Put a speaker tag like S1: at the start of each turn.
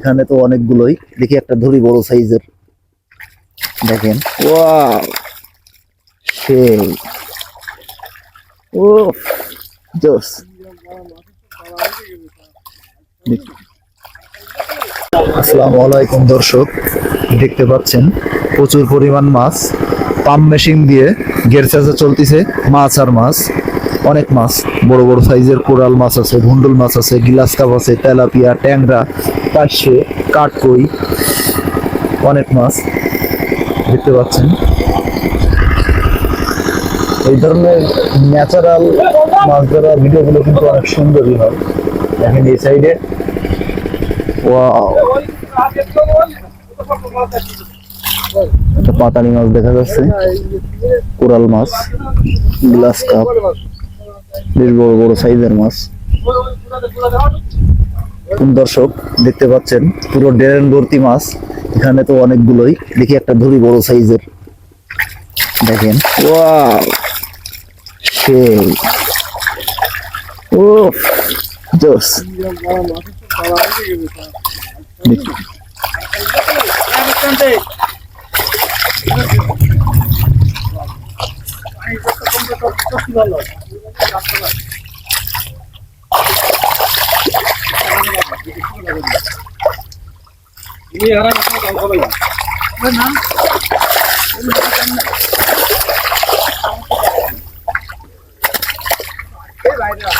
S1: এখানে তো অনেকগুলোই। দেখি একটা ধরি বড় সাইজের। দেখেন। ওয়াও। সেই। ও জোস। আসসালামু আলাইকুম দর্শক। দেখতে পাচ্ছেন প্রচুর পরিমাণ মাছ। পাম্প মেশিন দিয়ে গের চাষে চলতেছে মাছ আর মাছ। অনেক মাছ, বড় বড় সাইজের কোরাল মাছ আছে, ভুন্ডুল মাছ আছে, গিলাস কাপ আছে, তেলাপিয়া, ট্যাংরা, পার্শে, কাঠকই, অনেক মাছ দেখতে পাচ্ছেন। এই ধরনের ন্যাচারাল মাছ ধরার ভিডিওগুলো কিন্তু অনেক সুন্দরই হয়। দেখেন এই সাইডে। একটা পাতানি মাছ দেখা যাচ্ছে, কোরাল মাছ, গ্লাস কাপ। বেশ বড় বড় সাইজের মাছ। দর্শক, দেখতে পাচ্ছেন, পুরো ড্রেন ভর্তি মাছ। এখানে তো অনেকগুলোই। দেখি একটা ধরি বড় সাইজের। দেখেন। ও
S2: ভালো 你那个啥东西？河南？河南生的？谁来的？